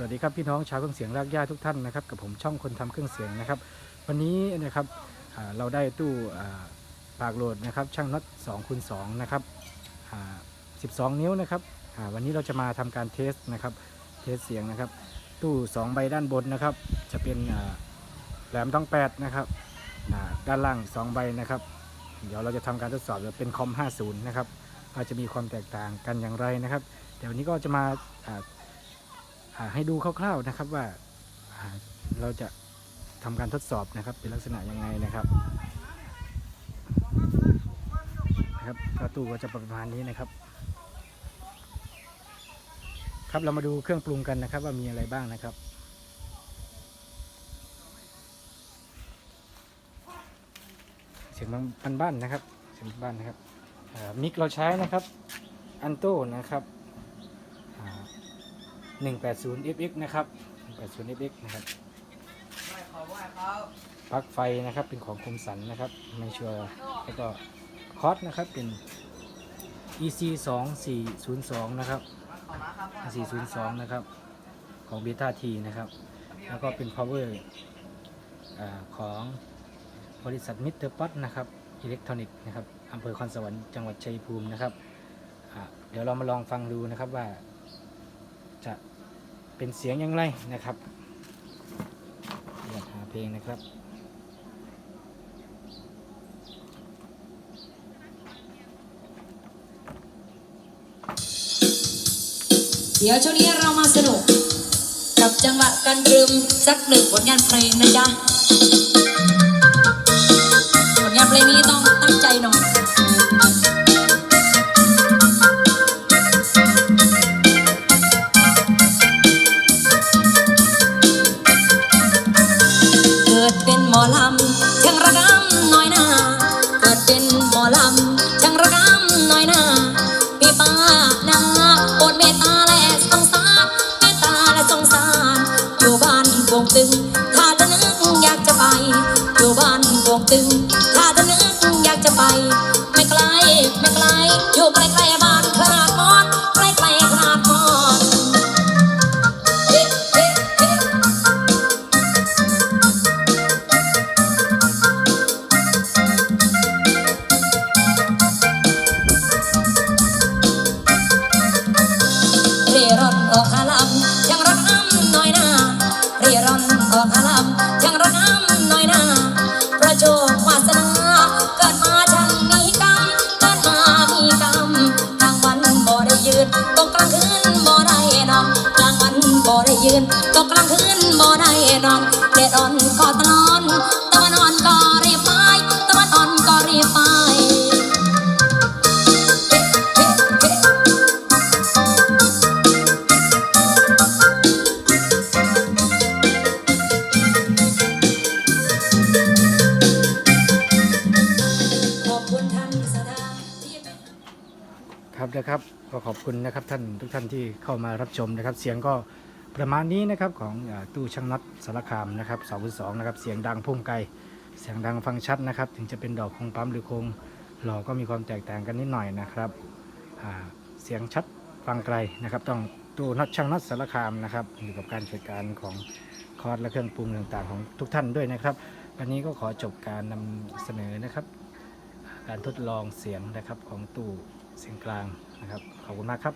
สวัสดีครับพี่น้องชาวเครื่องเสียงรากหญ้าทุกท่านนะครับกับผมช่องคนทำเครื่องเสียงนะครับ วันนี้นะครับเราได้ตู้ปากโหลดนะครับช่างน็อต2คูณ2นะครับ12 นิ้วนะครับวันนี้เราจะมาทำการเทสนะครับเทสเสียงนะครับตู้ 2 ใบด้านบนนะครับ จะเป็นแหลมต้อง8นะครับด้านล่าง 2 ใบนะครับ เดี๋ยวเราจะทำการทดสอบเป็นคอม50นะครับว่าจจะมีความแตกต่างกันอย่างไรนะครับ เดี๋ยววันนี้ก็จะมา ให้ดูคร่าวๆนะครับว่าเราจะทำการทดสอบนะครับ เป็นลักษณะยังไงนะครับนะครับประตูก็จะประมาณนี้นะครับ ครับเรามาดูเครื่องปรุงกันนะครับ ว่ามีอะไรบ้างนะครับเสียงบ้านบ้านนะครับเสียงบ้านนะครับมิกเราใช้นะครับอันโต้นะครับ 180 fx นะครับ 180 fx นะครับปลั๊กไฟนะครับเป็นของคมสันนะครับไม่ชัวร์แล้วก็คอร์สนะครับเป็น EC 2402นะครับ402นะครับ ของเบต้าทีนะครับ แล้วก็เป็น power อของบริษัทมิสเตอร์ป๊อตนะครับอิเล็กทรอนิกส์นะครับอำเภอคอนสวรรค์จังหวัดชัยภูมินะครับ เดี๋ยวเรามาลองฟังดูนะครับว่า เป็นเสียงอย่างไรนะครับอยากหาเพลงนะครับเดี๋ยวช่วงนี้เรามาสนุก กับจังหวะการรึมสักหนึ่งผลงานเพลงนะจ๊ะ ตึงถ้าจะนึกอยากจะไป ไม่ไกลไม่ไกลอยู่ใกล้ๆบ้านขนาดมอนใกล้ๆขนาดมอนเฮ้เฮ้เฮ้เร่ร่อนออกหาลำ ยืน ตกกลางคืนบ่ได้นอนเด็ดอ่อนก็ตะนอนตะวันอ่อนก็รีบไปตะวันอ่อนก็รีบไปเฮ้เฮ้เฮ้ขอบคุณท่านสดาที่เป็นครับนะครับก็ขอบคุณนะครับท่านทุกท่านที่เข้ามารับชมนะครับ เสียงก็ ประมาณนี้นะครับของตู้ช่างน็อตสารคามนะครับสองสองนะครับเสียงดังพุ่มไกลเสียงดังฟังชัดนะครับ ถึงจะเป็นดอกคงปั๊มหรือคงหล่อก็มีความแตกต่างกันนิดหน่อยนะครับเสียงชัดฟังไกลนะครับ ต้องตู้น็อตช่างน็อตสารคามนะครับอยู่กับการจัดการของคอร์สและเครื่องปรุงต่างๆ ของทุกท่านด้วยนะครับวันนี้ก็ขอจบการนำเสนอนะครับ การทดลองเสียงนะครับของตู้เสียงกลางนะครับขอบคุณมากครับ